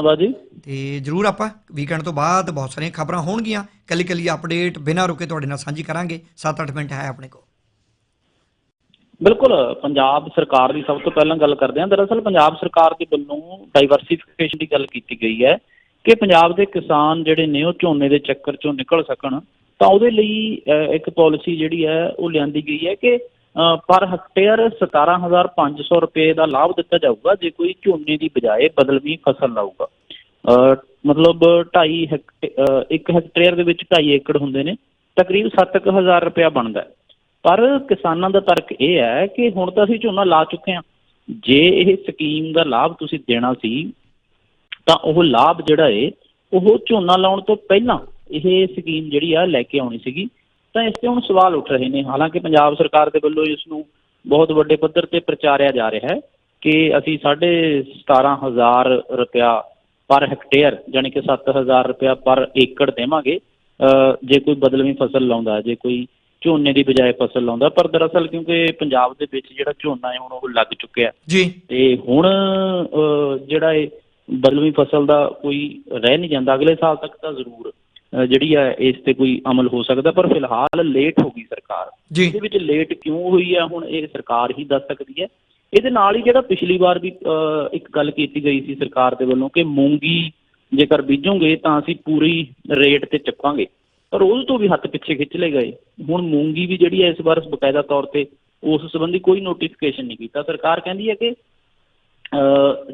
ਧੰਨਵਾਦ ਜੀ। ਤੇ ਜਰੂਰ ਆਪਾਂ ਵੀਕਐਂਡ ਤੋਂ ਬਾਅਦ ਬਹੁਤ ਸਾਰੀਆਂ ਖਬਰਾਂ ਹੋਣਗੀਆਂ। ਕੱਲੀ ਕੱਲੀ ਅਪਡੇਟ ਬਿਨਾਂ ਰੁਕੇ ਤੁਹਾਡੇ ਨਾਲ ਸਾਂਝੀ ਕਰਾਂਗੇ। 7-8 ਮਿੰਟ ਹੈ ਆਪਣੇ ਕੋਲ। ਬਿਲਕੁਲ ਪੰਜਾਬ ਸਰਕਾਰ ਦੀ ਸਭ ਤੋਂ ਪਹਿਲਾਂ ਗੱਲ ਕਰਦੇ ਹਾਂ। ਦਰਅਸਲ ਪੰਜਾਬ ਸਰਕਾਰ ਦੇ ਵੱਲੋਂ ਡਾਈਵਰਸਿਫਿਕੇਸ਼ਨ ਦੀ ਗੱਲ ਕੀਤੀ ਗਈ ਹੈ ਕਿ ਪੰਜਾਬ ਦੇ ਕਿਸਾਨ ਜਿਹੜੇ ਨੇ ਉਹ ਝੋਨੇ ਦੇ ਚੱਕਰ ਚੋਂ ਨਿਕਲ ਸਕਣ। ਤਾਂ ਉਹਦੇ ਲਈ ਇੱਕ ਪਾਲਿਸੀ ਜਿਹੜੀ ਹੈ ਉਹ ਲਿਆਂਦੀ ਗਈ ਹੈ ਕਿ ਪਰ ਹੈਕਟੇਅਰ 17500 ਰੁਪਏ ਦਾ ਲਾਭ ਦਿੱਤਾ ਜਾਊਗਾ, ਜੇ ਕੋਈ ਝੋਨੇ ਦੀ ਬਜਾਏ ਬਦਲਵੀਂ ਫਸਲ ਲਾਊਗਾ। ਮਤਲਬ 2.5 ਹੈਕਟੇ- 1 ਹੈਕਟੇਅਰ ਦੇ ਵਿੱਚ 2.5 ਏਕੜ ਹੁੰਦੇ ਨੇ, ਤਕਰੀਬ 7000 ਰੁਪਇਆ ਬਣਦਾ ਪਰ ਕਿਸਾਨਾਂ ਦਾ ਤਰਕ ਇਹ ਹੈ ਕਿ ਹੁਣ ਤਾਂ ਅਸੀਂ ਝੋਨਾ ਲਾ ਚੁੱਕੇ ਹਾਂ। ਜੇ ਇਹ ਸਕੀਮ ਦਾ ਲਾਭ ਤੁਸੀਂ ਦੇਣਾ ਸੀ, ਤਾਂ ਉਹ ਲਾਭ ਜਿਹੜਾ ਏ, ਉਹ ਝੋਨਾ ਲਾਉਣ ਤੋਂ ਪਹਿਲਾਂ ਇਹ ਸਕੀਮ ਜਿਹੜੀ ਆ ਲੈ ਕੇ ਆਉਣੀ ਸੀਗੀ। ਤਾਂ ਇਸ ਤੇ ਹੁਣ ਸਵਾਲ ਉੱਠ ਰਹੇ ਨੇ। ਹਾਲਾਂਕਿ ਪੰਜਾਬ ਸਰਕਾਰ ਦੇ ਵੱਲੋਂ ਇਸ ਨੂੰ ਬਹੁਤ ਵੱਡੇ ਪੱਧਰ ਤੇ ਪ੍ਰਚਾਰਿਆ ਜਾ ਰਿਹਾ ਹੈ ਕਿ ਅਸੀਂ 17500 ਰੁਪਇਆ ਪਰ ਹੈਕਟੇਅਰ ਯਾਨੀ ਕਿ 7000 ਰੁਪਇਆ ਪਰ ਏਕੜ ਦੇਵਾਂਗੇ। ਜੇ ਕੋਈ ਬਦਲਵੀਂ ਫਸਲ ਲਾਉਂਦਾ ਜੇ ਕੋਈ ਝੋਨੇ ਦੀ ਬਜਾਏ ਫਸਲ ਲਾਉਂਦਾ ਪਰ ਦਰਅਸਲ ਕਿਉਂਕਿ ਪੰਜਾਬ ਦੇ ਵਿੱਚ ਜਿਹੜਾ ਝੋਨਾ ਹੈ ਹੁਣ ਉਹ ਲੱਗ ਚੁੱਕਿਆ ਜੀ। ਤੇ ਹੁਣ ਜਿਹੜਾ ਇਹ ਬਦਲਵੀਂ ਫਸਲ ਦਾ ਕੋਈ ਰਹਿ ਨਹੀਂ ਜਾਂਦਾ ਅਗਲੇ ਸਾਲ ਤੱਕ ਤਾਂ ਜ਼ਰੂਰ ਜਿਹੜੀ ਹੈ ਇਸ ਤੇ ਕੋਈ ਅਮਲ ਹੋ ਸਕਦਾ ਪਰ ਫਿਲਹਾਲ ਲੇਟ ਹੋ ਗਈ ਸਰਕਾਰ। ਜੀ। ਇਹਦੇ ਵਿੱਚ ਲੇਟ ਕਿਉਂ ਹੋਈ ਹੈ ਹੁਣ ਇਹ ਸਰਕਾਰ ਹੀ ਦੱਸ ਸਕਦੀ ਹੈ। ਇਹਦੇ ਨਾਲ ਹੀ ਜਿਹੜਾ ਪਿਛਲੀ ਵਾਰ ਵੀ ਅਹ, ਇੱਕ ਗੱਲ ਕੀਤੀ ਗਈ ਸੀ ਸਰਕਾਰ ਦੇ ਵੱਲੋਂ ਕਿ ਮੂੰਗੀ ਜੇਕਰ ਬੀਜੋਗੇ ਤਾਂ ਅਸੀਂ ਪੂਰੀ ਰੇਟ ਤੇ ਚੱਕਾਂਗੇ। ਪਰ ਉਸ ਤੋਂ ਵੀ ਹੱਥ ਪਿੱਛੇ ਖਿੱਚ ਲਏ ਗਏ। ਹੁਣ ਮੂੰਗੀ ਵੀ ਜਿਹੜੀ ਹੈ ਇਸ ਵਾਰ ਬਕਾਇਦਾ ਤੌਰ ਤੇ ਉਸ ਸੰਬੰਧੀ ਕੋਈ ਨੋਟੀਫਿਕੇਸ਼ਨ ਨਹੀਂ ਕੀਤਾ। ਸਰਕਾਰ ਕਹਿੰਦੀ ਹੈ ਕਿ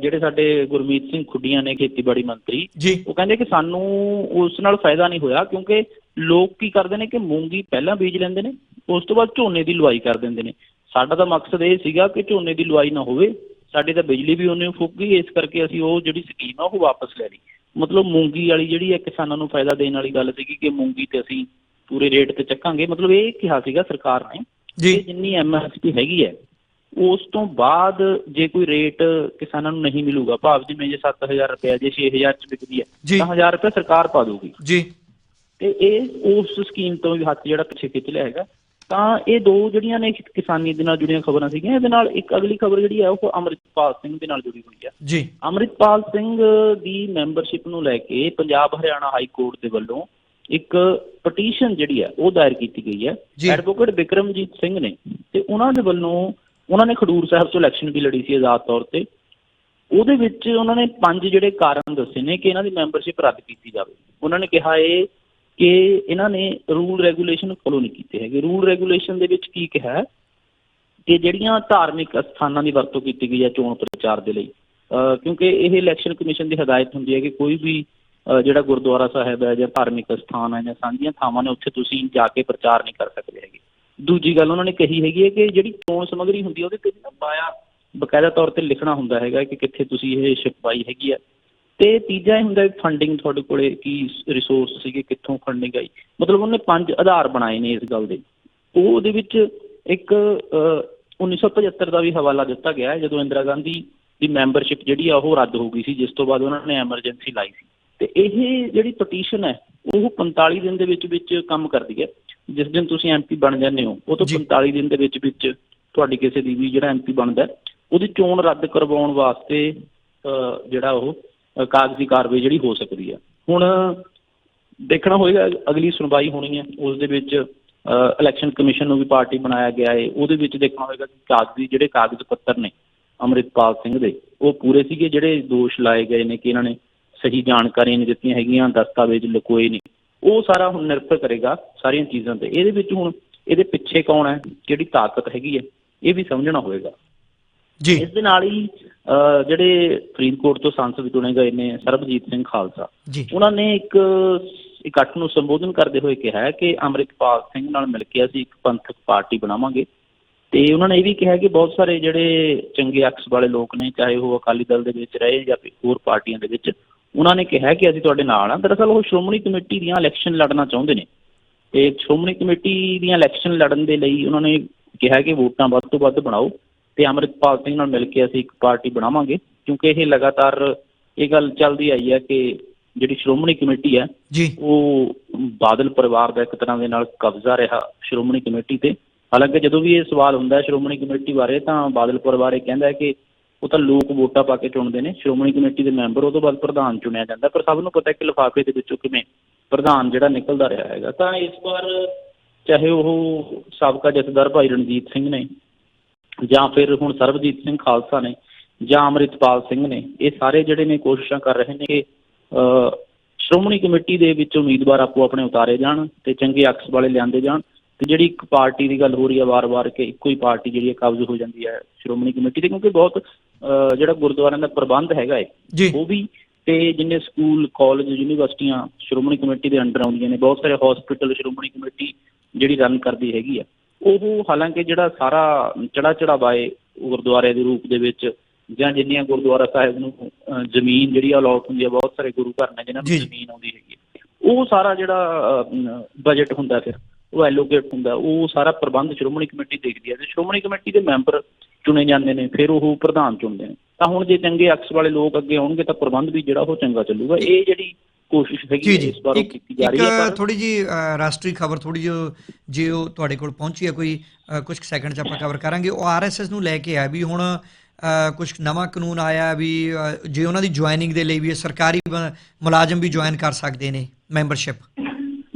ਜਿਹੜੇ ਸਾਡੇ ਗੁਰਮੀਤ ਸਿੰਘ ਖੁੱਡੀਆਂ ਨੇ ਖੇਤੀਬਾੜੀ ਮੰਤਰੀ ਉਹ ਕਹਿੰਦੇ ਕਿ ਸਾਨੂੰ ਉਸ ਨਾਲ ਫਾਇਦਾ ਨਹੀਂ ਹੋਇਆ ਕਿਉਂਕਿ ਲੋਕ ਕੀ ਕਰਦੇ ਨੇ ਕਿ ਮੂੰਗੀ ਪਹਿਲਾਂ ਬੀਜ ਲੈਂਦੇ ਨੇ ਉਸ ਤੋਂ ਬਾਅਦ ਝੋਨੇ ਦੀ ਲੁਆਈ ਕਰ ਦਿੰਦੇ ਨੇ। ਸਾਡਾ ਤਾਂ ਮਕਸਦ ਇਹ ਸੀਗਾ ਕਿ ਝੋਨੇ ਦੀ ਲੁਆਈ ਨਾ ਹੋਵੇ ਸਾਡੀ ਤਾਂ ਬਿਜਲੀ ਵੀ ਉਹਨੇ ਫੁੱਕ ਗਈ ਇਸ ਕਰਕੇ ਅਸੀਂ ਉਹ ਜਿਹੜੀ ਸਕੀਮ ਆ ਉਹ ਵਾਪਸ ਲੈ ਲਈ। ਮਤਲਬ ਮੂੰਗੀ ਵਾਲੀ ਜਿਹੜੀ ਹੈ ਕਿਸਾਨਾਂ ਨੂੰ ਫਾਇਦਾ ਦੇਣ ਵਾਲੀ ਗੱਲ ਸੀਗੀ ਕਿ ਮੂੰਗੀ ਤੇ ਅਸੀਂ ਪੂਰੇ ਰੇਟ ਤੇ ਚੱਕਾਂਗੇ। ਮਤਲਬ ਇਹ ਕਿਹਾ ਸੀਗਾ ਸਰਕਾਰ ਨੇ ਜੀ। ਕਿ ਜਿੰਨੀ ਐਮਐਸਪੀ ਹੈਗੀ ਹੈ ਉਸ ਤੋਂ ਬਾਅਦ ਜੇ ਕੋਈ ਰੇਟ ਕਿਸਾਨਾਂ ਨੂੰ ਨਹੀਂ ਮਿਲੂਗਾ ਭਾਵ ਜਿਵੇਂ ਜੇ 7000 ਰੁਪਏ ਜੇ 6000 ਚ ਵਿਕਦੀ ਹੈ। ਤਾਂ 1000 ਰੁਪਏ ਸਰਕਾਰ ਪਾ ਦੂਗੀ ਜੀ। ਤੇ ਇਹ ਉਸ ਸਕੀਮ ਤੋਂ ਵੀ ਹੱਥ ਜਿਹੜਾ ਪਿੱਛੇ ਖਿੱਚ ਲਿਆ ਹੈਗਾ ਤਾਂ ਇਹ ਦੋ ਜਿਹੜੀਆਂ ਨੇ ਕਿਸਾਨੀ ਦੇ ਨਾਲ ਜੁੜੀਆਂ ਖਬਰਾਂ ਸੀਗੀਆਂ ਇਹਦੇ ਨਾਲ ਇੱਕ ਅਗਲੀ ਖਬਰ ਜਿਹੜੀ ਹੈ ਉਹ ਅੰਮ੍ਰਿਤਪਾਲ ਸਿੰਘ ਦੇ ਨਾਲ ਜੁੜੀ ਹੋਈ ਹੈ। ਜੀ। ਅੰਮ੍ਰਿਤਪਾਲ ਸਿੰਘ ਦੀ ਮੈਂਬਰਸ਼ਿਪ ਨੂੰ ਲੈ ਕੇ ਪੰਜਾਬ ਹਰਿਆਣਾ ਹਾਈ ਕੋਰਟ ਦੇ ਵੱਲੋਂ ਇੱਕ ਪਟੀਸ਼ਨ ਜਿਹੜੀ ਹੈ ਉਹ ਦਾਇਰ ਕੀਤੀ ਗਈ। ਹੈ। ਐਡਵੋਕੇਟ ਵਿਕਰਮਜੀਤ ਸਿੰਘ ਨੇ ਤੇ ਉਹਨਾਂ ਦੇ ਵੱਲੋਂ ਉਹਨਾਂ ਨੇ ਖਡੂਰ ਸਾਹਿਬ ਤੋਂ ਇਲੈਕਸ਼ਨ ਵੀ ਲੜੀ ਸੀ ਆਜ਼ਾਦ ਤੌਰ ਤੇ। ਉਹਦੇ ਵਿੱਚ ਉਹਨਾਂ ਨੇ ਪੰਜ ਜਿਹੜੇ ਕਾਰਨ ਦੱਸੇ ਨੇ ਕਿ ਇਹਨਾਂ ਦੀ ਮੈਂਬਰਸ਼ਿਪ ਰੱਦ ਕੀਤੀ ਜਾਵੇ। ਉਹਨਾਂ ਨੇ ਕਿਹਾ ਇਹ ਕਿ ਇਹਨਾਂ ਨੇ ਰੂਲ ਰੈਗੂਲੇਸ਼ਨ ਫੋਲੋ ਨਹੀਂ ਕੀਤੇ ਹੈਗੇ। ਰੂਲ ਰੈਗੂਲੇਸ਼ਨ ਦੇ ਵਿੱਚ ਕੀ ਕਿਹਾ ਕਿ ਜਿਹੜੀਆਂ ਧਾਰਮਿਕ ਸਥਾਨਾਂ ਦੀ ਵਰਤੋਂ ਕੀਤੀ ਗਈ ਹੈ ਚੋਣ ਪ੍ਰਚਾਰ ਦੇ ਲਈ, ਅਹ ਕਿਉਂਕਿ ਇਹ ਇਲੈਕਸ਼ਨ ਕਮਿਸ਼ਨ ਦੀ ਹਦਾਇਤ ਹੁੰਦੀ ਹੈ ਕਿ ਕੋਈ ਵੀ ਜਿਹੜਾ ਗੁਰਦੁਆਰਾ ਸਾਹਿਬ ਹੈ ਜਾਂ ਧਾਰਮਿਕ ਸਥਾਨ ਹੈ ਜਾਂ ਸਾਂਝੀਆਂ ਥਾਵਾਂ ਨੇ, ਉੱਥੇ ਤੁਸੀਂ ਜਾ ਕੇ ਪ੍ਰਚਾਰ ਨਹੀਂ ਕਰ ਸਕਦੇ ਹੈਗੇ। ਦੂਜੀ ਗੱਲ ਉਹਨਾਂ ਨੇ ਕਹੀ ਹੈਗੀ ਹੈ ਕਿ ਜਿਹੜੀ ਚੋਣ ਸਮੱਗਰੀ ਹੁੰਦੀ ਹੈ ਉਹਦੇ ਤੇ ਨਾ ਬਾਇਆ ਬਕਾਇਦਾ ਤੌਰ ਤੇ ਲਿਖਣਾ ਹੁੰਦਾ ਹੈਗਾ ਕਿ ਕਿੱਥੇ ਤੁਸੀਂ ਇਹ ਛਪਵਾਈ ਹੈਗੀ ਹੈ। ਤੇ ਤੀਜਾ ਇਹ ਹੁੰਦਾ ਫੰਡਿੰਗ ਤੁਹਾਡੇ ਕੋਲੇ ਕੀ ਰਿਸੋਰਸ ਸੀਗੇ ਕਿੱਥੋਂ ਫੰਡਿੰਗ ਆਈ। ਮਤਲਬ ਉਹਨੇ ਪੰਜ ਆਧਾਰ ਬਣਾਏ ਨੇ ਇਸ ਗੱਲ ਦੇ। ਉਹ ਉਹਦੇ ਵਿੱਚ ਇੱਕ ਅਹ, 1975 ਦਾ ਵੀ ਹਵਾਲਾ ਦਿੱਤਾ ਗਿਆ ਹੈ ਜਦੋਂ ਇੰਦਰਾ ਗਾਂਧੀ ਦੀ ਮੈਂਬਰਸ਼ਿਪ ਜਿਹੜੀ ਆ ਉਹ ਰੱਦ ਹੋ ਗਈ ਸੀ ਜਿਸ ਤੋਂ ਬਾਅਦ ਉਹਨਾਂ ਨੇ ਐਮਰਜੈਂਸੀ ਲਾਈ ਸੀ। ਤੇ ਇਹ ਜਿਹੜੀ ਪਟੀਸ਼ਨ ਹੈ ਉਹ 45 ਦਿਨ ਦੇ ਵਿੱਚ ਵਿੱਚ ਕੰਮ ਕਰਦੀ ਹੈ। ਜਿਸ ਦਿਨ ਤੁਸੀਂ ਐਮਪੀ ਬਣ ਜਾਂਦੇ ਹੋ ਉਹ ਤੋਂ ਜੀ। 45 ਦਿਨ ਦੇ ਵਿੱਚ ਵਿੱਚ ਤੁਹਾਡੀ ਕਿਸੇ ਦੀ ਵੀ ਜਿਹੜਾ ਐਮਪੀ ਬਣਦਾ ਉਹਦੀ ਚੋਣ ਰੱਦ ਕਰਵਾਉਣ ਵਾਸਤੇ ਜਿਹੜਾ ਉਹ ਕਾਗਜ਼ੀ ਕਾਰਵਾਈ ਜਿਹੜੀ ਹੋ ਸਕਦੀ ਹੈ ਹੁਣ ਦੇਖਣਾ ਹੋਏਗਾ ਅਗਲੀ ਸੁਣਵਾਈ ਹੋਣੀ ਹੈ ਉਸ ਦੇ ਵਿੱਚ ਇਲੈਕਸ਼ਨ ਕਮਿਸ਼ਨ ਨੂੰ ਵੀ ਪਾਰਟੀ ਬਣਾਇਆ ਗਿਆ ਹੈ ਉਹਦੇ ਵਿੱਚ ਦੇਖਣਾ ਹੋਏਗਾ ਕਿ ਕਾਗਜ਼ੀ ਜਿਹੜੇ ਕਾਗਜ਼ ਪੱਤਰ ਨੇ ਅੰਮ੍ਰਿਤਪਾਲ ਸਿੰਘ ਦੇ ਉਹ ਪੂਰੇ ਸੀਗੇ ਜਿਹੜੇ ਦੋਸ਼ ਲਾਏ ਗਏ ਨੇ ਕਿ ਇਹਨਾਂ ਨੇ ਸਹੀ ਜਾਣਕਾਰੀਆਂ ਨਹੀਂ ਦਿੱਤੀਆਂ ਹੈਗੀਆਂ ਦਸਤਾਵੇਜ਼ ਲੁਕੋਏ ਨੇ ਉਹ ਸਾਰਾ ਹੁਣ ਨਿਰਭਰ ਕਰੇਗਾ ਸਾਰੀਆਂ ਚੀਜ਼ਾਂ ਤੇ। ਇਹਦੇ ਵਿੱਚ ਹੁਣ ਇਹਦੇ ਪਿੱਛੇ ਕੌਣ ਹੈ? ਜਿਹੜੀ ਤਾਕਤ ਹੈਗੀ ਹੈ ਇਹ ਵੀ ਸਮਝਣਾ ਹੋਏਗਾ ਜੀ। ਇਸ ਦੇ ਨਾਲ ਹੀ ਜਿਹੜੇ ਫਰੀਦਕੋਟ ਤੋਂ ਸੰਸਦ ਚੁਣੇ ਗਏ ਨੇ ਸਰਬਜੀਤ ਸਿੰਘ ਖਾਲਸਾ। ਉਹਨਾਂ ਨੇ ਇੱਕ ਇਕੱਠ ਨੂੰ ਸੰਬੋਧਨ ਕਰਦੇ ਹੋਏ ਕਿਹਾ ਕਿ ਅੰਮ੍ਰਿਤਪਾਲ ਸਿੰਘ ਨਾਲ ਮਿਲ ਕੇ ਅਸੀਂ ਇੱਕ ਪੰਥਕ ਪਾਰਟੀ ਬਣਾਵਾਂਗੇ। ਤੇ ਉਹਨਾਂ ਨੇ ਇਹ ਵੀ ਕਿਹਾ ਕਿ ਬਹੁਤ ਸਾਰੇ ਜਿਹੜੇ ਚੰਗੇ ਅਕਸ ਵਾਲੇ ਲੋਕ ਨੇ ਚਾਹੇ ਉਹ ਅਕਾਲੀ ਦਲ ਦੇ ਵਿੱਚ ਰਹੇ ਜਾਂ ਹੋਰ ਪਾਰਟੀਆਂ ਦੇ ਵਿੱਚ ਉਹਨਾਂ ਨੇ ਕਿਹਾ ਕਿ ਅਸੀਂ ਤੁਹਾਡੇ ਨਾਲ ਆ ਦਰਅਸਲ ਉਹ ਸ਼੍ਰੋਮਣੀ ਕਮੇਟੀ ਦੀਆਂ ਇਲੈਕਸ਼ਨ ਲੜਨਾ ਚਾਹੁੰਦੇ ਨੇ। ਤੇ ਸ਼੍ਰੋਮਣੀ ਕਮੇਟੀ ਦੀਆਂ ਇਲੈਕਸ਼ਨ ਲੜਨ ਦੇ ਲਈ ਉਹਨਾਂ ਨੇ ਕਿਹਾ ਕਿ ਵੋਟਾਂ ਵੱਧ ਤੋਂ ਵੱਧ ਬਣਾਓ ਤੇ ਅੰਮ੍ਰਿਤਪਾਲ ਸਿੰਘ ਨਾਲ ਮਿਲ ਕੇ ਅਸੀਂ ਇੱਕ ਪਾਰਟੀ ਬਣਾਵਾਂਗੇ। ਕਿਉਂਕਿ ਇਹ ਲਗਾਤਾਰ ਇਹ ਗੱਲ ਚੱਲਦੀ ਆਈ ਹੈ ਕਿ ਜਿਹੜੀ ਸ਼੍ਰੋਮਣੀ ਕਮੇਟੀ ਹੈ ਜੀ। ਉਹ ਬਾਦਲ ਪਰਿਵਾਰ ਦਾ ਇੱਕ ਤਰ੍ਹਾਂ ਦੇ ਨਾਲ ਕਬਜ਼ਾ ਰਿਹਾ ਸ਼੍ਰੋਮਣੀ ਕਮੇਟੀ ਤੇ। ਹਾਲਾਂਕਿ ਜਦੋਂ ਵੀ ਇਹ ਸਵਾਲ ਹੁੰਦਾ ਹੈ ਸ਼੍ਰੋਮਣੀ ਕਮੇਟੀ ਬਾਰੇ ਤਾਂ ਬਾਦਲ ਪਰਿਵਾਰ ਇਹ ਕਹਿੰਦਾ ਹੈ ਕਿ ਉਹ ਤਾਂ ਲੋਕ ਵੋਟਾਂ ਪਾ ਕੇ ਚੁਣਦੇ ਨੇ। ਸ਼੍ਰੋਮਣੀ ਕਮੇਟੀ ਦੇ ਮੈਂਬਰ ਉਹ ਤੋਂ ਬਾਅਦ ਪ੍ਰਧਾਨ ਚੁਣਿਆ ਜਾਂਦਾ। ਪਰ ਸਭ ਨੂੰ ਪਤਾ ਕਿ ਲਿਫਾਫੇ ਦੇ ਵਿੱਚੋਂ ਕਿਵੇਂ ਪ੍ਰਧਾਨ ਜਿਹੜਾ ਨਿਕਲਦਾ ਰਿਹਾ ਹੈਗਾ। ਤਾਂ ਇਸ ਵਾਰ ਚਾਹੇ ਉਹ ਸਾਬਕਾ ਜਥੇਦਾਰ ਭਾਈ ਰਣਜੀਤ ਸਿੰਘ ਨੇ ਜਾਂ ਫਿਰ ਹੁਣ ਸਰਬਜੀਤ ਸਿੰਘ ਖਾਲਸਾ ਨੇ ਜਾਂ ਅੰਮ੍ਰਿਤਪਾਲ ਸਿੰਘ ਨੇ ਇਹ ਸਾਰੇ ਜਿਹੜੇ ਨੇ ਕੋਸ਼ਿਸ਼ਾਂ ਕਰ ਰਹੇ ਨੇ ਕਿ ਅਹ, ਸ਼੍ਰੋਮਣੀ ਕਮੇਟੀ ਦੇ ਵਿੱਚ ਉਮੀਦਵਾਰ ਆਪੋ ਆਪਣੇ ਉਤਾਰੇ ਜਾਣ ਤੇ ਚੰਗੇ ਅਕਸ ਵਾਲੇ ਲਿਆਂਦੇ ਜਾਣ। ਤੇ ਜਿਹੜੀ ਇੱਕ ਪਾਰਟੀ ਦੀ ਗੱਲ ਹੋ ਰਹੀ ਹੈ ਵਾਰ-ਵਾਰ ਕਿ ਇੱਕੋ ਹੀ ਪਾਰਟੀ ਜਿਹੜੀ ਹੈ ਕਬਜ਼ ਹੋ ਜਾਂਦੀ ਹੈ ਸ਼੍ਰੋਮਣੀ ਕਮੇਟੀ ਤੇ ਕਿਉਂਕਿ ਬਹੁਤ ਅਹ, ਜਿਹੜਾ ਗੁਰਦੁਆਰਿਆਂ ਦਾ ਪ੍ਰਬੰਧ ਹੈਗਾ ਹੈ ਜੀ ਉਹ ਵੀ ਤੇ ਜਿੰਨੇ ਸਕੂਲ ਕਾਲਜ ਯੂਨੀਵਰਸਿਟੀਆਂ ਸ਼੍ਰੋਮਣੀ ਕਮੇਟੀ ਦੇ ਅੰਡਰ ਆਉਂਦੀਆਂ ਨੇ ਬਹੁਤ ਸਾਰੇ ਹਸਪੀਟਲ ਸ਼੍ਰੋਮਣੀ ਕਮੇਟੀ ਜਿਹੜੀ ਰਨ ਕਰਦੀ ਹੈਗੀ ਆ ਉਹ ਹਾਲਾਂਕਿ ਜਿਹੜਾ ਸਾਰਾ ਚੜਾ ਚੜਾਵਾ ਹੈ ਗੁਰਦੁਆਰੇ ਦੇ ਰੂਪ ਦੇ ਵਿੱਚ ਜਾਂ ਜਿੰਨੀਆਂ ਗੁਰਦੁਆਰਾ ਸਾਹਿਬ ਨੂੰ ਅਹ, ਜ਼ਮੀਨ ਜਿਹੜੀ ਆ ਅਲਾਟ ਹੁੰਦੀ ਆ ਬਹੁਤ ਸਾਰੇ ਗੁਰੂ ਘਰ ਨੇ ਜਿਨ੍ਹਾਂ ਨੂੰ ਜੀ। ਜ਼ਮੀਨ ਆਉਂਦੀ ਹੈਗੀ ਹੈ। ਉਹ ਸਾਰਾ ਜਿਹੜਾ ਬਜਟ ਹੁੰਦਾ ਫਿਰ ਉਹ ਐਲੋਕੇਟ ਹੁੰਦਾ ਉਹ ਸਾਰਾ ਪ੍ਰਬੰਧ ਸ਼੍ਰੋਮਣੀ ਕਮੇਟੀ ਦੇਖਦੀ ਹੈ ਤੇ ਸ਼੍ਰੋਮਣੀ ਕਮੇਟੀ ਦੇ ਮੈਂਬਰ ਚੁਣੇ ਜਾਂਦੇ ਨੇ ਫਿਰ ਉਹ ਪ੍ਰਧਾਨ ਚੁਣਦੇ ਨੇ। ਤਾਂ ਹੁਣ ਜੇ ਚੰਗੇ ਅਕਸ ਵਾਲੇ ਲੋਕ ਅੱਗੇ ਆਉਣਗੇ ਤਾਂ ਪ੍ਰਬੰਧ ਵੀ ਜਿਹੜਾ ਉਹ ਚੰਗਾ ਚੱਲੂਗਾ। ਇਹ ਜਿਹੜੀ ਕੋਸ਼ਿਸ਼ ਹੈਗੀ ਜੀ ਜੀ। ਇਸ ਵਾਰ ਕੀਤੀ ਜਾ ਰਹੀ ਹੈ ਇੱਕ ਪਰ ਥੋੜੀ ਜੀ ਰਾਸ਼ਟਰੀ ਖਬਰ ਥੋੜੀ ਜਿਹੀ ਜੇ ਉਹ ਤੁਹਾਡੇ ਕੋਲ ਪਹੁੰਚੀ ਹੈ ਕੋਈ ਕੁਝ ਸੈਕਿੰਡ ਚ ਆਪਾਂ ਕਵਰ ਕਰਾਂਗੇ। ਉਹ ਆਰਐਸਐਸ ਨੂੰ ਲੈ ਕੇ ਆ ਵੀ ਹੁਣ ਕੁਝ ਨਵਾਂ ਕਾਨੂੰਨ ਆਇਆ ਵੀ ਜੇ ਉਹਨਾਂ ਦੀ ਜੁਆਇਨਿੰਗ ਦੇ ਲਈ ਵੀ ਸਰਕਾਰੀ ਮੁਲਾਜ਼ਮ ਵੀ ਜੁਆਇਨ ਕਰ ਸਕਦੇ ਨੇ ਮੈਂਬਰਸ਼ਿਪ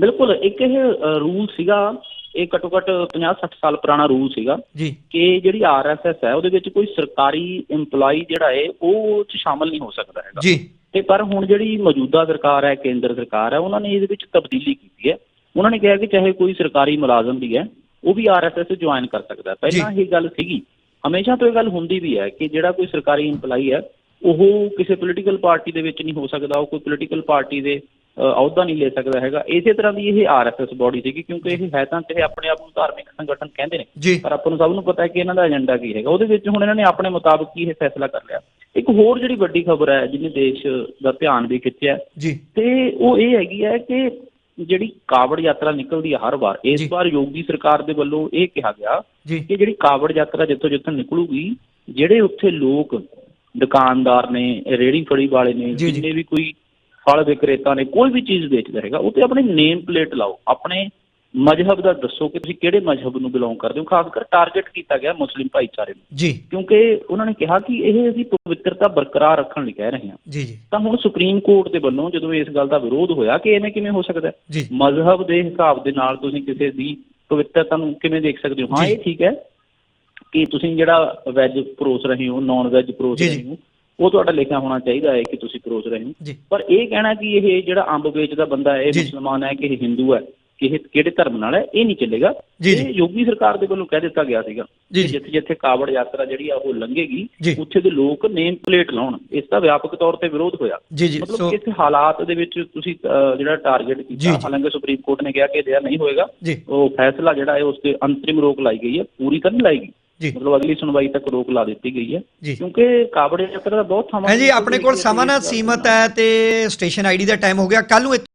ਬਿਲਕੁਲ ਇੱਕ ਇਹ ਰੂਲ ਸੀਗਾ ਇਹ ਘੱਟੋ ਘੱਟ 50 60 ਸਾਲ ਪੁਰਾਣਾ ਰੂਲ ਸੀਗਾ ਜੀ। ਕਿ ਜਿਹੜੀ ਆਰਐਸਐਸ ਹੈ ਉਹਦੇ ਵਿੱਚ ਕੋਈ ਸਰਕਾਰੀ EMPLOYE ਜਿਹੜਾ ਹੈ ਉਹ ਉਹ ਚ ਸ਼ਾਮਲ ਨਹੀਂ ਹੋ ਸਕਦਾ ਹੈਗਾ। ਜੀ। ਤੇ ਪਰ ਹੁਣ ਜਿਹੜੀ ਮੌਜੂਦਾ ਸਰਕਾਰ ਹੈ ਕੇਂਦਰ ਸਰਕਾਰ ਹੈ ਉਹਨਾਂ ਨੇ ਇਹਦੇ ਵਿੱਚ ਤਬਦੀਲੀ ਕੀਤੀ ਹੈ। ਉਹਨਾਂ ਨੇ ਕਿਹਾ ਕਿ ਚਾਹੇ ਕੋਈ ਸਰਕਾਰੀ ਮੁਲਾਜ਼ਮ ਵੀ ਹੈ ਉਹ ਵੀ ਆਰਐਸਐਸ ਜੁਆਇਨ ਕਰ ਸਕਦਾ ਹੈ। ਪਹਿਲਾਂ ਇਹ ਗੱਲ ਸੀਗੀ। ਹਮੇਸ਼ਾ ਤੋਂ ਇਹ ਗੱਲ ਹੁੰਦੀ ਵੀ ਹੈ ਕਿ ਜਿਹੜਾ ਕੋਈ ਸਰਕਾਰੀ EMPLOYE ਹੈ ਉਹ ਕਿਸੇ ਪੋਲੀਟੀਕਲ ਪਾਰਟੀ ਦੇ ਵਿੱਚ ਨਹੀਂ ਹੋ ਸਕਦਾ ਉਹ ਕੋਈ ਪੋਲੀਟੀਕਲ ਪਾਰਟੀ ਦੇ ਅਹੁਦਾ ਨਹੀਂ ਲੈ ਸਕਦਾ ਹੈਗਾ। ਇਸੇ ਤਰ੍ਹਾਂ ਦੀ ਇਹ ਆਰਐਸਐਸ ਬੋਡੀ ਸੀਗੀ ਕਿਉਂਕਿ ਇਹ ਹੈ ਤਾਂ ਚਾਹੇ ਆਪਣੇ ਆਪ ਨੂੰ ਧਾਰਮਿਕ ਸੰਗਠਨ ਕਹਿੰਦੇ ਨੇ। ਪਰ ਆਪਾਂ ਨੂੰ ਸਭ ਨੂੰ ਪਤਾ ਹੈ ਕਿ ਇਹਨਾਂ ਦਾ ਏਜੰਡਾ ਕੀ ਹੈਗਾ। ਉਹਦੇ ਵਿੱਚ ਹੁਣ ਇਹਨਾਂ ਨੇ ਆਪਣੇ ਮੁਤਾਬਕ ਹੀ ਇਹ ਫੈਸਲਾ ਕਰ ਲਿਆ। ਇੱਕ ਹੋਰ ਜਿਹੜੀ ਵੱਡੀ ਖਬਰ ਹੈ ਜਿਹਨੇ ਦੇਸ਼ ਦਾ ਧਿਆਨ ਵੀ ਖਿੱਚਿਆ ਜੀ। ਤੇ ਉਹ ਇਹ ਹੈਗੀ ਹੈ ਕਿ ਜਿਹੜੀ ਕਾਵੜ ਯਾਤਰਾ ਨਿਕਲਦੀ ਹੈ ਹਰ ਵਾਰ। ਇਸ ਵਾਰ ਯੋਗੀ ਸਰਕਾਰ ਦੇ ਵੱਲੋਂ ਇਹ ਕਿਹਾ ਗਿਆ ਕਿ ਜਿਹੜੀ ਕਾਵੜ ਯਾਤਰਾ ਜਿੱਥੋਂ ਜਿੱਥੋਂ ਨਿਕਲੂਗੀ ਜਿਹੜੇ ਉੱਥੇ ਲੋਕ ਦੁਕਾਨਦਾਰ ਨੇ ਰੇੜੀ ਫੜੀ ਵਾਲੇ ਨੇ। ਜਿੰਨੇ ਵੀ ਕੋਈ ਫਲ ਵਿਕਰੇਤਾ ਨੇ ਕੋਈ ਵੀ ਚੀਜ਼ ਵੇਚਦਾ ਹੈਗਾ ਉਹ ਤੇ ਆਪਣੀ ਨੇਮ ਪਲੇਟ ਲਾਓ ਆਪਣੇ ਮਜ਼ਹਬ ਦਾ ਦੱਸੋ ਕਿ ਤੁਸੀਂ ਕਿਹੜੇ ਮਜ਼ਹਬ ਨੂੰ ਬਿਲੋਂਗ ਕਰਦੇ ਹੋ ਖਾਸ ਕਰ ਟਾਰਗੇਟ ਕੀਤਾ ਗਿਆ ਮੁਸਲਿਮ ਭਾਈਚਾਰੇ ਨੂੰ। ਜੀ। ਕਿਉਂਕਿ ਉਹਨਾਂ ਨੇ ਕਿਹਾ ਕਿ ਇਹ ਅਸੀਂ ਪਵਿੱਤਰਤਾ ਬਰਕਰਾਰ ਰੱਖਣ ਲਈ ਕਹਿ ਰਹੇ ਹਾਂ। ਜੀ ਜੀ। ਤਾਂ ਹੁਣ ਸੁਪਰੀਮ ਕੋਰਟ ਦੇ ਵੱਲੋਂ ਜਦੋਂ ਇਸ ਗੱਲ ਦਾ ਵਿਰੋਧ ਹੋਇਆ ਕਿ ਐਵੇਂ ਕਿਵੇਂ ਹੋ ਸਕਦਾ ਮਜ਼ਹਬ ਦੇ ਹਿਸਾਬ ਦੇ ਨਾਲ ਤੁਸੀਂ ਕਿਸੇ ਦੀ ਪਵਿੱਤਰਤਾ ਨੂੰ ਕਿਵੇਂ ਦੇਖ ਸਕਦੇ ਹੋ? ਹਾਂ। ਇਹ ਠੀਕ ਹੈ ਕਿ ਤੁਸੀਂ ਜਿਹੜਾ ਵੈਜ ਪਰੋਸ ਰਹੇ ਹੋ ਨਾਨ ਵੈਜ ਪਰੋਸ। ਰਹੇ ਹੋ ਉਹ ਤੁਹਾਡਾ ਲਿਖਿਆ ਹੋਣਾ ਚਾਹੀਦਾ ਹੈ ਕਿ ਤੁਸੀਂ ਪਰੋਸ ਰਹੇ ਹੋ ਪਰ ਇਹ ਕਹਿਣਾ ਕਿ ਇਹ ਜਿਹੜਾ ਅੰਬ ਵੇਚਦਾ ਬੰਦਾ ਹੈ ਇਹ। ਮੁਸਲਮਾਨ ਹੈ ਕਿ ਇਹ ਹਿੰਦੂ ਹੈ ਕਿ ਇਹ ਕਿਹੜੇ ਧਰਮ ਨਾਲ ਹੈ ਇਹ ਨਹੀਂ ਚੱਲੇਗਾ। ਇਹ ਯੋਗੀ ਸਰਕਾਰ ਦੇ ਵੱਲੋਂ ਕਹਿ ਦਿੱਤਾ ਗਿਆ ਸੀਗਾ। ਜਿੱਥੇ ਜਿੱਥੇ ਕਾਵੜ ਯਾਤਰਾ ਜਿਹੜੀ ਆ ਉਹ ਲੰਘੇਗੀ। ਉੱਥੇ ਦੇ ਲੋਕ ਨੇਮ ਪਲੇਟ ਲਾਉਣ ਇਸ ਦਾ ਵਿਆਪਕ ਤੌਰ ਤੇ ਵਿਰੋਧ ਹੋਇਆ ਮਤਲਬ ਇਸ ਹਾਲਾਤ ਦੇ ਵਿੱਚ ਤੁਸੀਂ ਜਿਹੜਾ ਟਾਰਗੇਟ ਕੀਤਾ। ਹਾਲਾਂਕਿ ਸੁਪਰੀਮ ਕੋਰਟ ਨੇ ਕਿਹਾ ਕਿ ਇਹ ਨਹੀਂ ਹੋਏਗਾ ਉਹ ਫੈਸਲਾ ਜਿਹੜਾ ਹੈ ਉਸ ਤੇ ਅੰਤਰਿਮ ਰੋਕ ਲਾਈ ਗਈ ਹੈ ਪੂਰੀ ਤਾਂ ਨਹੀਂ ਲਾਈ ਗਈ ਮਤਲਬ ਅਗਲੀ ਸੁਣਵਾਈ ਤੱਕ ਰੋਕ ਲਾ ਦਿੱਤੀ ਗਈ ਹੈ। ਕਿਉਂਕਿ ਕਾਬੜੇ ਯਾਤਰਾ ਦਾ ਬਹੁਤ ਥਾਵਾਂ ਹੈ ਜੀ ਆਪਣੇ ਕੋਲ ਸਮਾਂ ਨਾ ਸੀਮਤ ਹੈ ਤੇ ਸਟੇਸ਼ਨ ਆਈਡੀ ਦਾ ਟਾਈਮ ਹੋ ਗਿਆ। ਕੱਲ ਨੂੰ